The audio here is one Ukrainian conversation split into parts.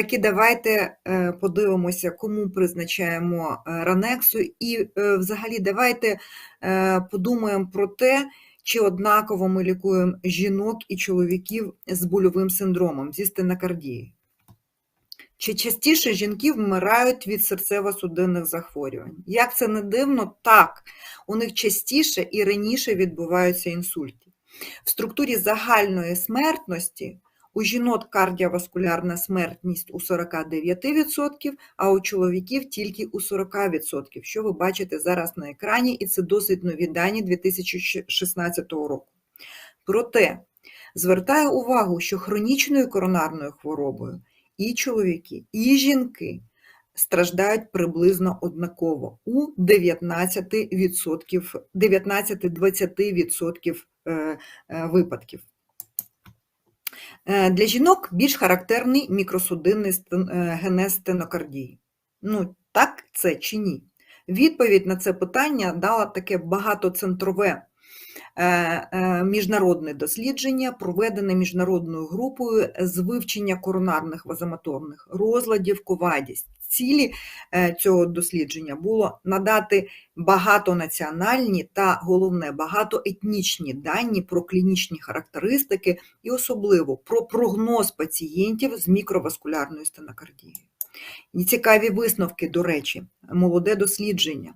Таки давайте е, подивимося, кому призначаємо е, ранексу, і е, взагалі давайте подумаємо про те, чи однаково ми лікуємо жінок і чоловіків з больовим синдромом, зі стенокардією. Чи частіше жінки вмирають від серцево-судинних захворювань? Як це не дивно, так, у них частіше і раніше відбуваються інсульти. В структурі загальної смертності у жінок кардіоваскулярна смертність у 49%, а у чоловіків тільки у 40%, що ви бачите зараз на екрані, і це досить нові дані 2016 року. Проте звертаю увагу, що хронічною коронарною хворобою і чоловіки, і жінки страждають приблизно однаково у 19%, 19-20% е, е, випадків. Е, Для жінок більш характерний мікросудинний е, генез стенокардії. Ну, так це чи ні? Відповідь на це питання дала таке багатоцентрове міжнародне дослідження, проведене міжнародною групою з вивчення коронарних вазомоторних розладів ковадість. Цілі е, цього дослідження було надати багатонаціональні та головне багатоетнічні дані про клінічні характеристики і особливо про прогноз пацієнтів з мікроваскулярною стенокардією. І цікаві висновки, до речі, молоде дослідження.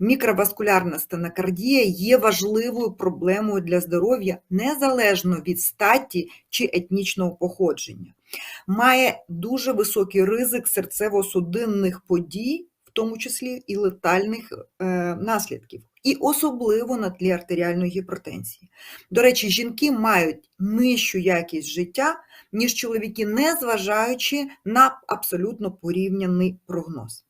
Мікроваскулярна стенокардія є важливою проблемою для здоров'я незалежно від статі чи етнічного походження. Має дуже високий ризик серцево-судинних подій, в тому числі і летальних е, наслідків, і особливо на тлі артеріальної гіпертензії. До речі, жінки мають нижчу якість життя, ніж чоловіки, незважаючи на абсолютно порівняний прогноз.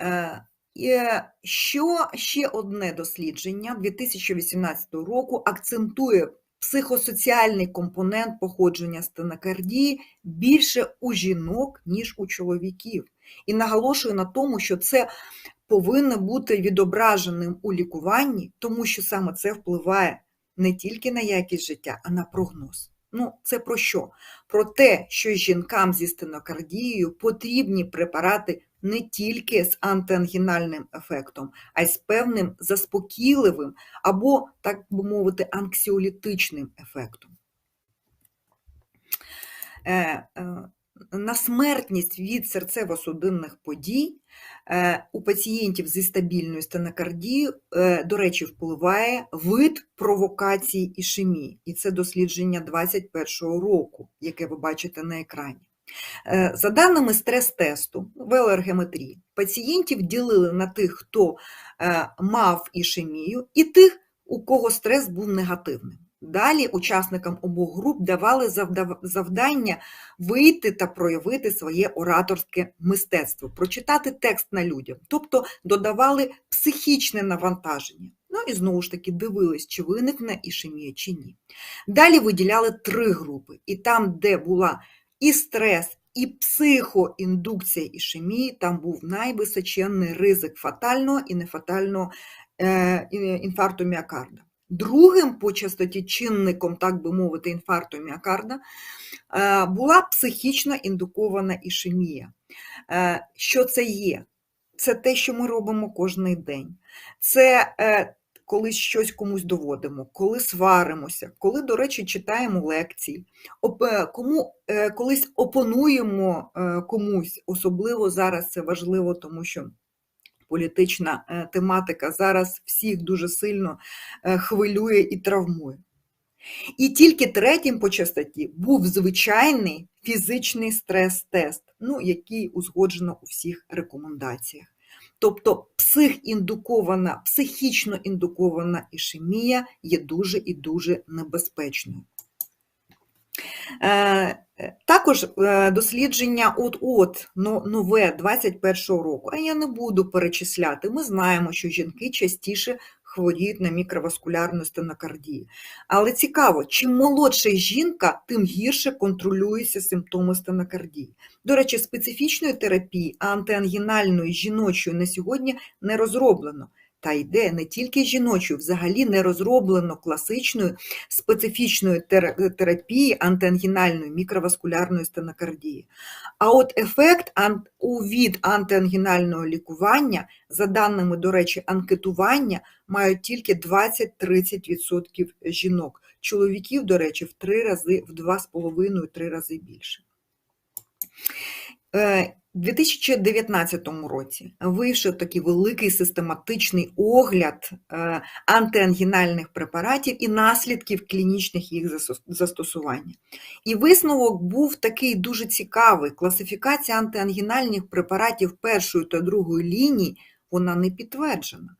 Е, Що ще одне дослідження 2018 року акцентує психосоціальний компонент походження стенокардії більше у жінок, ніж у чоловіків. І наголошує на тому, що це повинно бути відображеним у лікуванні, тому що саме це впливає не тільки на якість життя, а на прогноз. Ну, це про що? Про те, що жінкам зі стенокардією потрібні препарати не тільки з антиангінальним ефектом, а й з певним заспокійливим або, так би мовити, анксіолітичним ефектом. На смертність від серцево-судинних подій е, у пацієнтів зі стабільною стенокардією, е, до речі, впливає вид провокації ішемії. І це дослідження 2021 року, яке ви бачите на екрані. Е, За даними стрес-тесту ВЛР-геометрії, пацієнтів ділили на тих, хто мав ішемію, і тих, у кого стрес був негативним. Далі учасникам обох груп давали завдання вийти та проявити своє ораторське мистецтво, прочитати текст на людям, тобто додавали психічне навантаження. Ну і знову ж таки дивились, чи виникне ішемія, чи ні. Далі виділяли три групи, і там, де була і стрес, і психоіндукція ішемії, там був найвисоченний ризик фатального і нефатального е, інфаркту міокарда. Другим по частоті чинником, так би мовити, інфаркту міокарда е, була психічно індукована ішемія. Е, Що це є? Це те, що ми робимо кожен день. Це е, коли щось комусь доводимо, коли сваримося, коли, до речі, читаємо лекції, кому колись опонуємо комусь, особливо зараз це важливо, тому що політична е, тематика зараз всіх дуже сильно е, хвилює і травмує. І тільки третім по частоті був звичайний фізичний стрес-тест, ну, який узгоджено у всіх рекомендаціях. Тобто психіндукована, психічно індукована ішемія є дуже і дуже небезпечною. Е, Е, Також е, дослідження от-от, нове 21-го року, а я не буду перечисляти. Ми знаємо, що жінки частіше хворіють на мікроваскулярну стенокардію. Але цікаво, чим молодша жінка, тим гірше контролюються симптоми стенокардії. До речі, специфічної терапії антиангінальної жіночої на сьогодні не розроблено. Та йде не тільки жіночої, взагалі не розроблено класичної специфічної терапії антиангінальної мікроваскулярної стенокардії. А от ефект у від антиангінального лікування, за даними, до речі, анкетування, мають тільки 20-30% жінок. Чоловіків, до речі, в 3 рази, в 2,5-3 рази більше. Е, У 2019 році вийшов такий великий систематичний огляд е, антиангінальних препаратів і наслідків клінічних їх застосування. І висновок був такий дуже цікавий. Класифікація антиангінальних препаратів першої та другої лінії вона не підтверджена.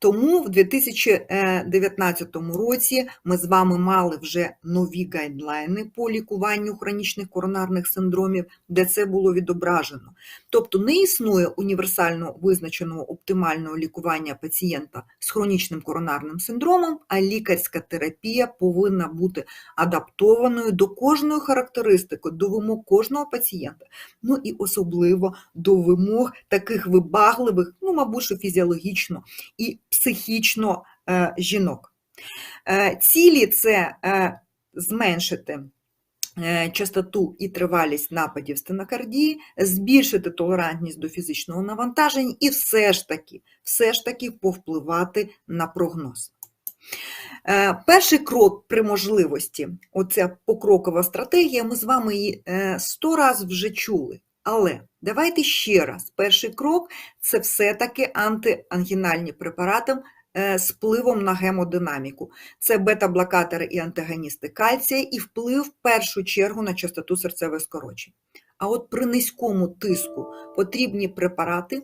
Тому в 2019 році ми з вами мали вже нові гайдлайни по лікуванню хронічних коронарних синдромів, де це було відображено. Тобто не існує універсально визначеного оптимального лікування пацієнта з хронічним коронарним синдромом, а лікарська терапія повинна бути адаптованою до кожної характеристики, до вимог кожного пацієнта, ну і особливо до вимог таких вибагливих, ну, мабуть, що фізіологічно і психічно е, жінок. Е, Цілі це е, зменшити частоту і тривалість нападів стенокардії, збільшити толерантність до фізичного навантаження і все ж таки, все ж таки повпливати на прогноз. Перший крок при можливості, оця покрокова стратегія, ми з вами її сто раз вже чули. Але давайте ще раз. Перший крок це все-таки антиангінальні препарати е, з впливом на гемодинаміку. Це бета-блокатори і антагоністи кальція, і вплив в першу чергу на частоту серцевих скорочень. А от при низькому тиску потрібні препарати,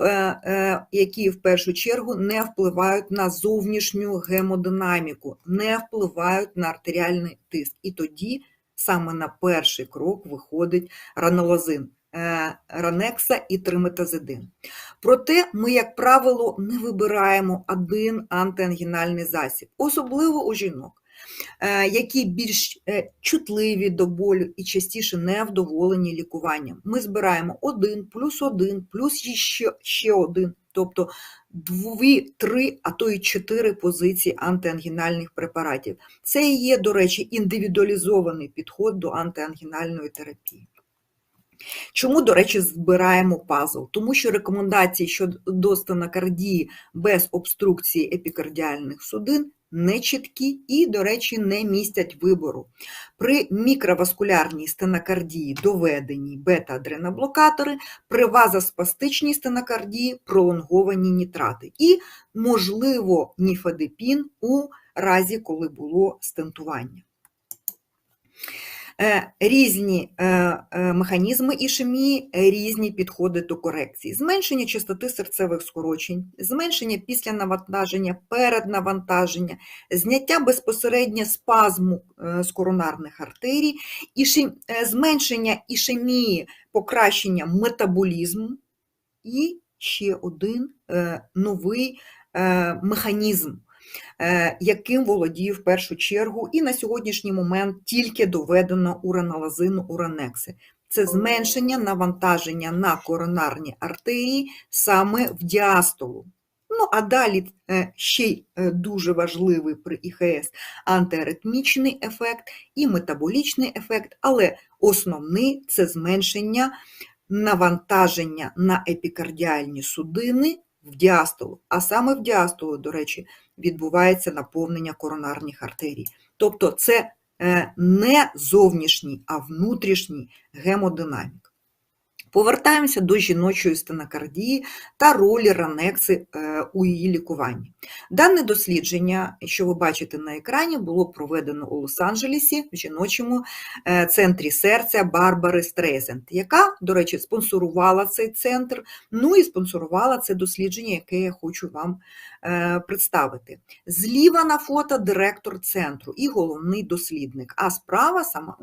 е, е, які в першу чергу не впливають на зовнішню гемодинаміку, не впливають на артеріальний тиск. І тоді саме на перший крок виходить ранолазин, е, ранекса і триметазидин. Проте ми, як правило, не вибираємо один антиангінальний засіб, особливо у жінок, е, які більш е, чутливі до болю і частіше невдоволені лікуванням. Ми збираємо один, плюс один, плюс ще, ще один, тобто дві, три, а то й чотири позиції антиангінальних препаратів. Це і є, до речі, індивідуалізований підход до антиангінальної терапії. Чому, до речі, збираємо пазл? Тому що рекомендації щодо стенокардії без обструкції епікардіальних судин не чіткі і, до речі, не містять вибору. При мікроваскулярній стенокардії доведені бета-адреноблокатори, при вазоспастичній стенокардії пролонговані нітрати і, можливо, ніфадипін у разі, коли було стентування. Е, Різні е, е, механізми ішемії, різні підходи до корекції. Зменшення частоти серцевих скорочень, зменшення після навантаження, перед навантаження, зняття безпосередньо спазму з коронарних артерій, зменшення ішемії, покращення метаболізму і ще один новий механізм яким володіє в першу чергу, і на сьогоднішній момент тільки доведено ураналазину уранекси. Це зменшення навантаження на коронарні артерії саме в діастолу. Ну, а далі е, ще й е, дуже важливий при ІХС антиаритмічний ефект і метаболічний ефект, але основний це зменшення навантаження на епікардіальні судини в діастолу. А саме в діастолу, до речі, відбувається наповнення коронарних артерій. Тобто це е, не зовнішній, а внутрішній гемодинамік. Повертаємося до жіночої стенокардії та ролі ранекси е, у її лікуванні. Дане дослідження, що ви бачите на екрані, було проведено у Лос-Анджелесі в жіночому е, центрі серця Барбари Стрейзенд, яка, до речі, спонсорувала цей центр, ну і спонсорувала це дослідження, яке я хочу вам е, представити. Зліва на фото директор центру і головний дослідник, а справа сама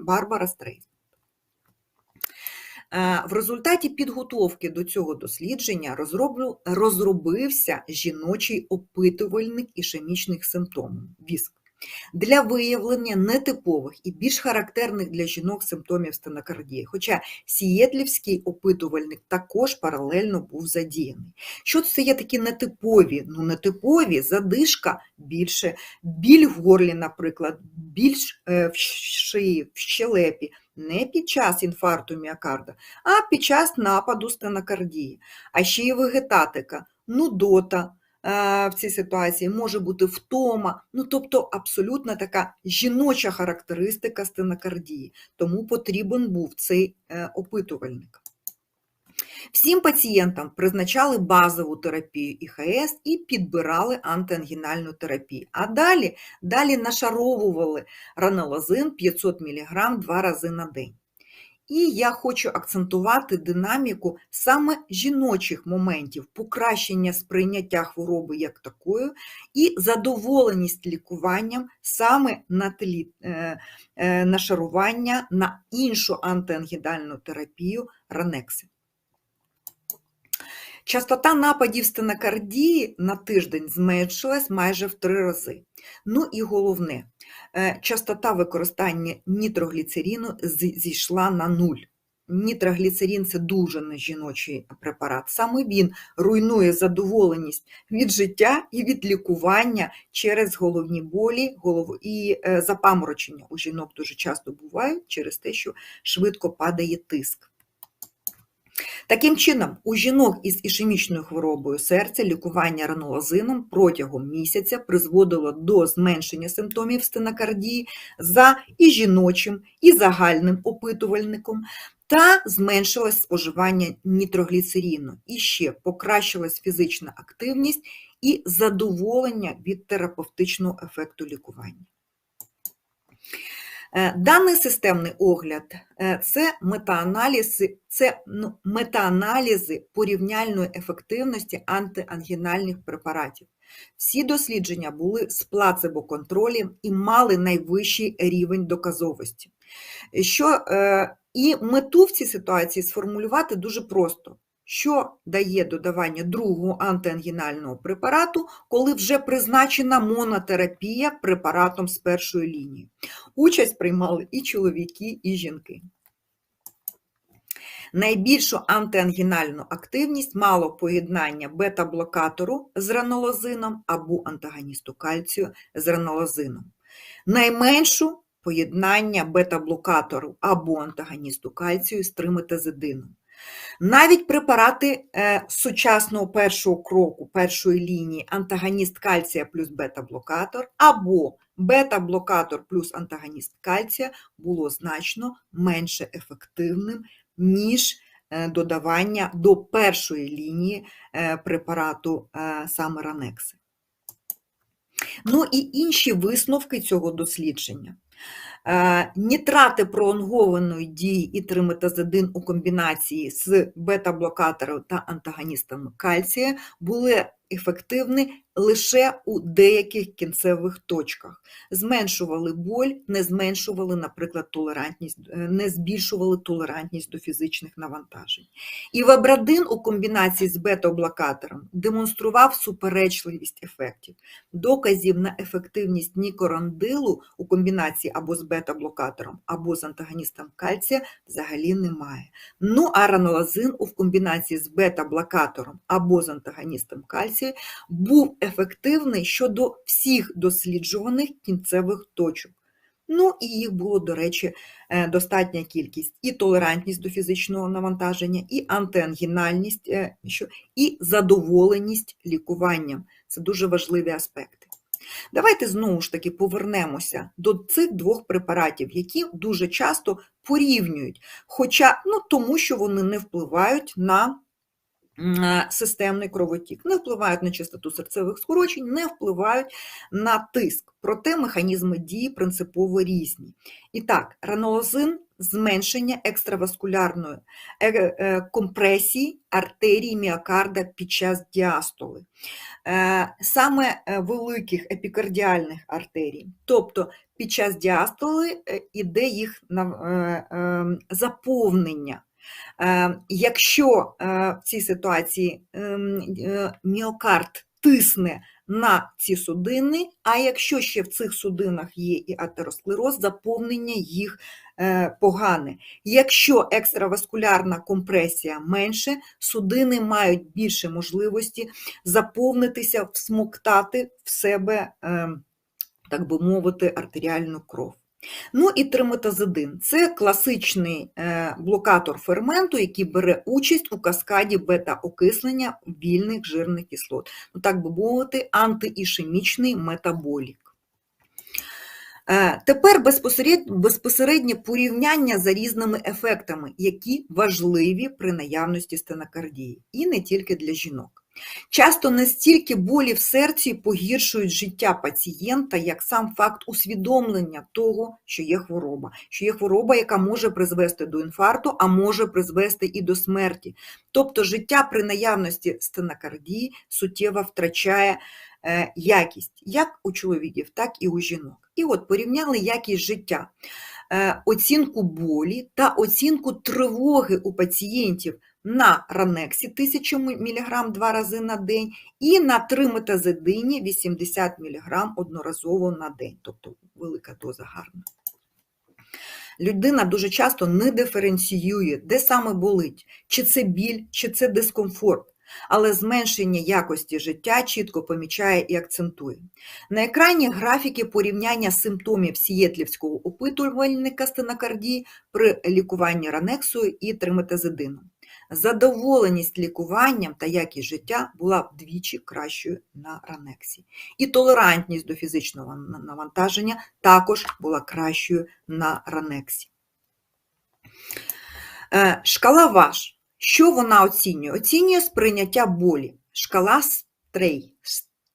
Барбара Стрейзенд. Е, в результаті підготовки до цього дослідження розробився жіночий опитувальник ішемічних симптомів ВІСК для виявлення нетипових і більш характерних для жінок симптомів стенокардії. Хоча Сієтлівський опитувальник також паралельно був задіяний. Що це є такі нетипові? Ну, нетипові задишка більше, біль в горлі, наприклад, більш е, в шиї, в щелепі не під час інфаркту міокарда, а під час нападу стенокардії, а ще й вегетатика, нудота в цій ситуації може бути втома, ну тобто абсолютно така жіноча характеристика стенокардії, тому потрібен був цей е, опитувальник. Всім пацієнтам призначали базову терапію ІХС і підбирали антиангінальну терапію. А далі далі нашаровували ранолазин 500 мг два рази на день. І я хочу акцентувати динаміку саме жіночих моментів, покращення сприйняття хвороби як такою, і задоволеність лікуванням саме на тлі на шарування на іншу антиангідальну терапію ранекси. Частота нападів стенокардії на тиждень зменшилась майже в три рази. Ну і головне, е, частота використання нітрогліцеріну зійшла на нуль. Нітрогліцерін це дуже нежіночий препарат. Саме він руйнує задоволеність від життя і від лікування через головні болі і е, запаморочення. У жінок дуже часто бувають через те, що швидко падає тиск. Таким чином, у жінок із ішемічною хворобою серця лікування ранолазином протягом місяця призводило до зменшення симптомів стенокардії за і жіночим, і загальним опитувальником, та зменшилось споживання нітрогліцеріну, і ще покращилась фізична активність і задоволення від терапевтичного ефекту лікування. Е, даний системний огляд е, це метааналізи, це ну, метааналізи порівняльної ефективності антиангінальних препаратів. Всі дослідження були з плацебо-контролем і мали найвищий рівень доказовості. Що, е, І мету в цій ситуації сформулювати дуже просто що дає додавання другого антиангінального препарату, коли вже призначена монотерапія препаратом з першої лінії. Участь приймали і чоловіки, і жінки. Найбільшу антиангінальну активність мало поєднання бета-блокатору з ранолозином або антагоністу кальцію з ранолозином. Найменшу поєднання бета-блокатору або антагоністу кальцію з триметазидином. Навіть препарати е, сучасного першого кроку, першої лінії антагоніст кальція плюс бета-блокатор або бета-блокатор плюс антагоніст кальція було значно менше ефективним, ніж е, додавання до першої лінії е, препарату саме ранекси. Ну і інші висновки цього дослідження. Е, нітрати пролонгованої дії і триметазидин у комбінації з бета-блокатором та антагоністами кальція були ефективні лише у деяких кінцевих точках. Зменшували боль, не зменшували, наприклад, толерантність, е, не збільшували толерантність до фізичних навантажень. І вабрадин у комбінації з бета-блокатором демонстрував суперечливість ефектів. Доказів на ефективність нікорандилу у комбінації або з бета-блокатором, або з антагоністом кальція взагалі немає. Ну, а ранолазин у комбінації з бета-блокатором або з антагоністом кальція був ефективний щодо всіх досліджуваних кінцевих точок. Ну, і їх було, до речі, е, достатня кількість і толерантність до фізичного навантаження, і антиангінальність, е, і задоволеність лікуванням. Це дуже важливі аспекти. Давайте знову ж таки повернемося до цих двох препаратів, які дуже часто порівнюють, хоча ну, тому що вони не впливають на системний кровотік, не впливають на частоту серцевих скорочень, не впливають на тиск. Проте механізми дії принципово різні. І так, ранолозин зменшення екстраваскулярної е, е, компресії артерії міокарда під час діастоли. Е, Саме великих епікардіальних артерій. Тобто під час діастоли іде їх заповнення. Е, Якщо е, в цій ситуації ем, е, міокард тисне на ці судини, а якщо ще в цих судинах є і атеросклероз, заповнення їх е, погане. Якщо екстраваскулярна компресія менше, судини мають більше можливості заповнитися, всмоктати в себе, е, так би мовити, артеріальну кров. Ну і триметазидин – це класичний е, блокатор ферменту, який бере участь у каскаді бета-окислення вільних жирних кислот. Ну, так би мовити, антиішемічний метаболік. Е, Тепер безпосереднє, порівняння за різними ефектами, які важливі при наявності стенокардії, і не тільки для жінок. Часто настільки болі в серці погіршують життя пацієнта, як сам факт усвідомлення того, що є хвороба, що є хвороба, яка може призвести до інфаркту, а може призвести і до смерті. Тобто життя при наявності стенокардії суттєво втрачає е, якість як у чоловіків, так і у жінок. І от порівняли якість життя, е, оцінку болі та оцінку тривоги у пацієнтів на ранексі 1000 мг два рази на день і на триметазидині 80 мг одноразово на день, тобто велика доза гарна. Людина дуже часто не диференціює, де саме болить, чи це біль, чи це дискомфорт, але зменшення якості життя чітко помічає і акцентує. На екрані графіки порівняння симптомів сієтлівського опитувальника стенокардії при лікуванні ранексою і триметазидином. Задоволеність лікуванням та якість життя була вдвічі кращою на ранексі. І толерантність до фізичного навантаження також була кращою на ранексі. Е, Шкала ВАШ. Що вона оцінює? Оцінює сприйняття болі. Шкала стрей,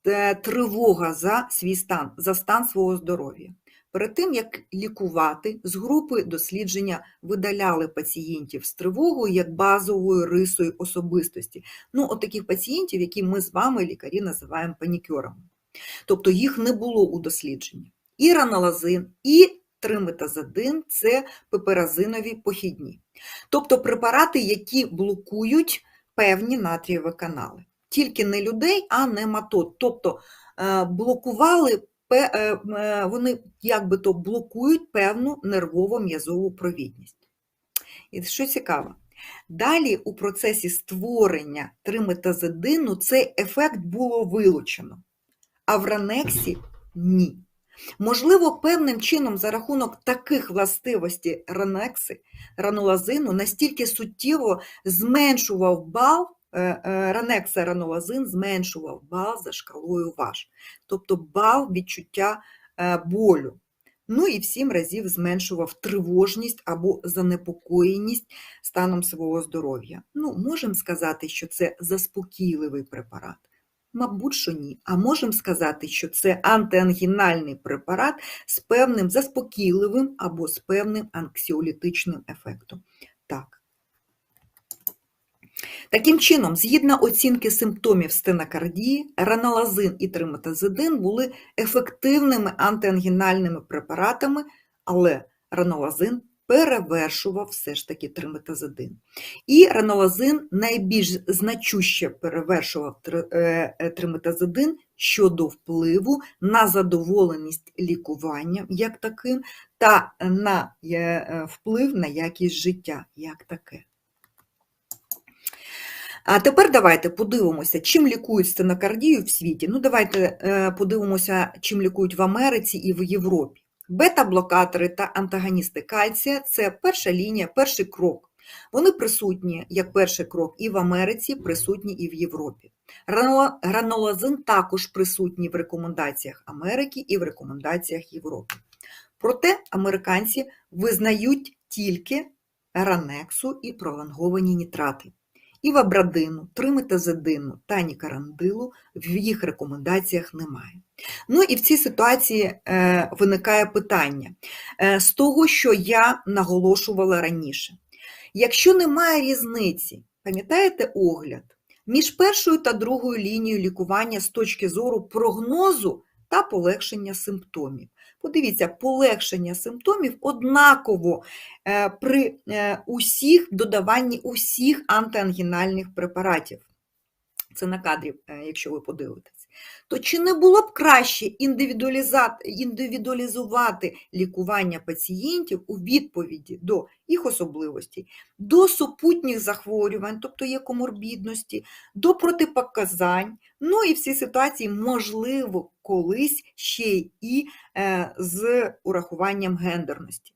е, тривога за свій стан, за стан свого здоров'я. Перед тим, як лікувати, з групи дослідження видаляли пацієнтів з тривогою як базовою рисою особистості. Ну, от таких пацієнтів, які ми з вами, лікарі, називаємо панікерами. Тобто їх не було у дослідженні. І ранолазин, і триметазидин – це пеперазинові похідні. Тобто препарати, які блокують певні натрієві канали. Тільки не людей, а нематод. Тобто е, блокували Е, е, вони якби то блокують певну нервово-м'язову провідність. І що цікаво, далі у процесі створення триметазидину цей ефект було вилучено, а в ранексі ні. Можливо, певним чином за рахунок таких властивостей ранекси, ранолазину настільки суттєво зменшував бал, е, е, ранекса ранолазин зменшував бал за шкалою ВАЖ, тобто бал відчуття е, болю. Ну і в сім разів зменшував тривожність або занепокоєність станом свого здоров'я. Ну, можемо сказати, що це заспокійливий препарат. Мабуть, що ні. А можемо сказати, що це антиангінальний препарат з певним заспокійливим або з певним анксіолітичним ефектом. Так. Таким чином, згідно оцінки симптомів стенокардії, ранолазин і триметазидин були ефективними антиангінальними препаратами, але ранолазин перевершував все ж таки триметазидин. І ранолазин найбільш значуще перевершував е, е, триметазидин щодо впливу на задоволеність лікуванням як таким, та на е, вплив на якість життя як таке. А тепер давайте подивимося, чим лікують стенокардію в світі. Ну, давайте е, подивимося, чим лікують в Америці і в Європі. Бета-блокатори та антагоністи кальція – це перша лінія, перший крок Вони присутні як перший крок і в Америці, присутні і в Європі. Рано- Ранолазин також присутній в рекомендаціях Америки і в рекомендаціях Європи. Проте американці визнають тільки ранексу і пролонговані нітрати. І вабрадину, триметазидину та нікарандилу в їх рекомендаціях немає. Ну і в цій ситуації е, виникає питання е, з того, що я наголошувала раніше. Якщо немає різниці, пам'ятаєте огляд, між першою та другою лінією лікування з точки зору прогнозу та полегшення симптомів. Подивіться, полегшення симптомів однаково е, при е, усіх додаванні усіх антиангінальних препаратів. Це на кадрі, е, якщо ви подивитесь. То чи не було б краще індивідуалізувати лікування пацієнтів у відповіді до їх особливостей, до супутніх захворювань, тобто є коморбідності, до протипоказань, ну і в цій ситуації, можливо, колись ще і е, з урахуванням гендерності.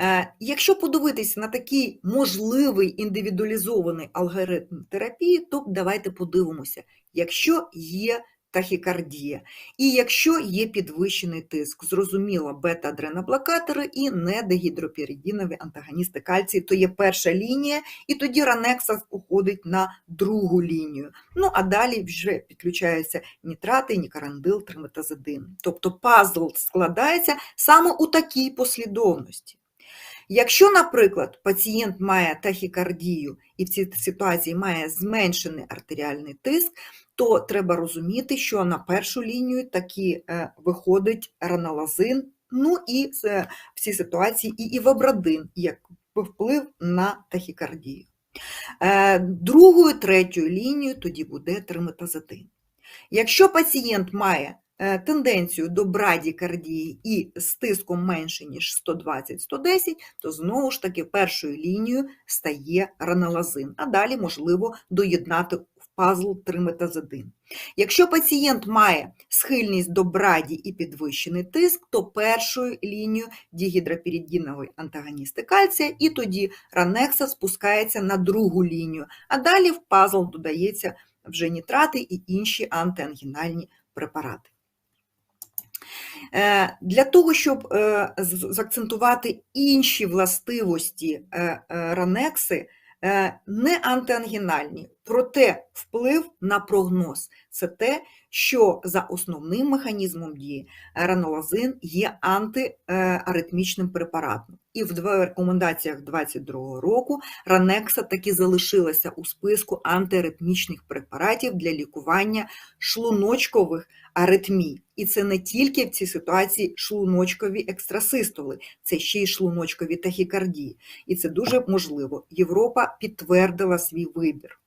Е, Якщо подивитися на такий можливий індивідуалізований алгоритм терапії, то давайте подивимося, якщо є тахікардія і якщо є підвищений тиск, зрозуміло, бета-адреноблокатори і недегідропіридінові антагоністи кальцію, то є перша лінія, і тоді ранекса уходить на другу лінію. Ну а далі вже підключаються нітрати, нікарандил, триметазидин. Тобто пазл складається саме у такій послідовності. Якщо, наприклад, пацієнт має тахікардію і в цій ситуації має зменшений артеріальний тиск, то треба розуміти, що на першу лінію таки е, виходить ранолазин, ну і е, в цій ситуації і івабрадин як вплив на тахікардію. Е, Другою, третьою лінією тоді буде триметазидин. Якщо пацієнт має тенденцію до брадікардії і з тиском менше, ніж 120-110, то знову ж таки першою лінією стає ранолазин, а далі можливо доєднати в пазл триметазидин. Якщо пацієнт має схильність до браді і підвищений тиск, то першою лінією дігідропіридіновий антагоністи кальція, і тоді ранекса спускається на другу лінію, а далі в пазл додається вже нітрати і інші антиангінальні препарати. Е, Для того, щоб закцентувати заакцентувати інші властивості е, е, ранекси, е, не антиангінальні, проте вплив на прогноз це те, що за основним механізмом дії ранолазин є антиаритмічним препаратом. І в рекомендаціях 2022 року ранекса таки залишилася у списку антиаритмічних препаратів для лікування шлуночкових аритмій. І це не тільки в цій ситуації шлуночкові екстрасистоли, це ще й шлуночкові тахікардії. І це дуже можливо. Європа підтвердила свій вибір.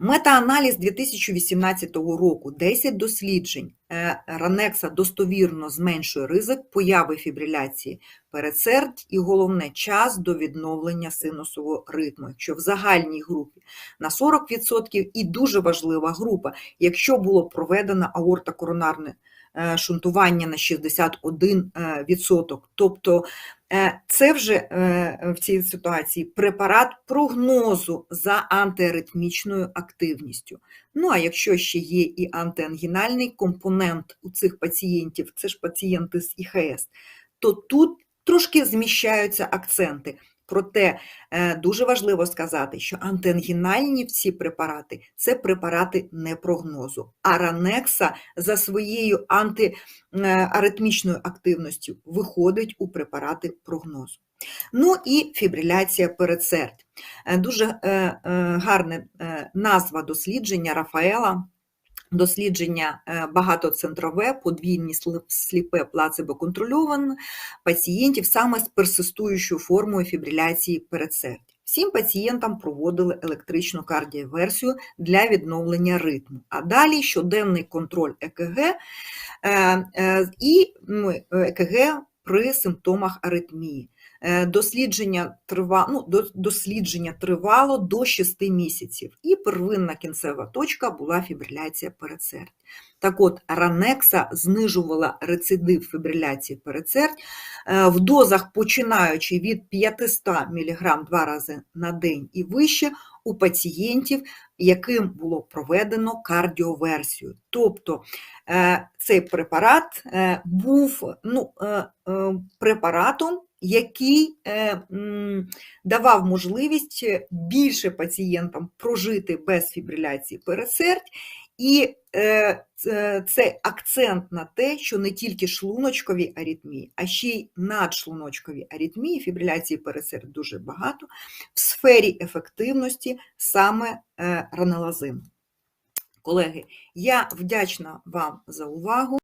Метааналіз 2018 року 10 досліджень е, ранекса достовірно зменшує ризик появи фібриляції передсердь і головне час до відновлення синусового ритму. Якщо в загальній групі на 40% і дуже важлива група, якщо було проведено аортокоронарне е, шунтування на 61%. Тобто е, це вже е, в цій ситуації препарат прогнозу за антиаритмічною активністю. Ну а якщо ще є і антиангінальний компонент у цих пацієнтів, це ж пацієнти з ІХС, то тут трошки зміщаються акценти. Проте е, дуже важливо сказати, що антиангінальні всі препарати це препарати не прогнозу. А ранекса за своєю антиаритмічною активністю виходить у препарати прогнозу. Ну і фібриляція передсердь. Е, Дуже е, е, гарна е, назва дослідження Рафаела. Дослідження е, багатоцентрове, подвійні сліпе плацебо-контрольоване пацієнтів саме з персистуючою формою фібриляції передсердя. Всім пацієнтам проводили електричну кардіоверсію для відновлення ритму. А далі щоденний контроль ЕКГ е, е, і ну, ЕКГ при симптомах аритмії. Е, Дослідження, трива, ну, дослідження тривало до 6 місяців, і первинна кінцева точка була фібриляція передсердь. Так от, ранекса знижувала рецидив фібриляції передсердь е, в дозах, починаючи від 500 мг два рази на день і вище у пацієнтів, яким було проведено кардіоверсію. Тобто е, цей препарат був ну, препаратом, який е, давав можливість е, більше пацієнтам прожити без фібриляції передсердь, і е, це- це акцент на те, що не тільки шлуночкові аритмії, а ще й надшлуночкові аритмії, фібриляції передсердь дуже багато, в сфері ефективності саме е, ранелазин. Колеги, я вдячна вам за увагу.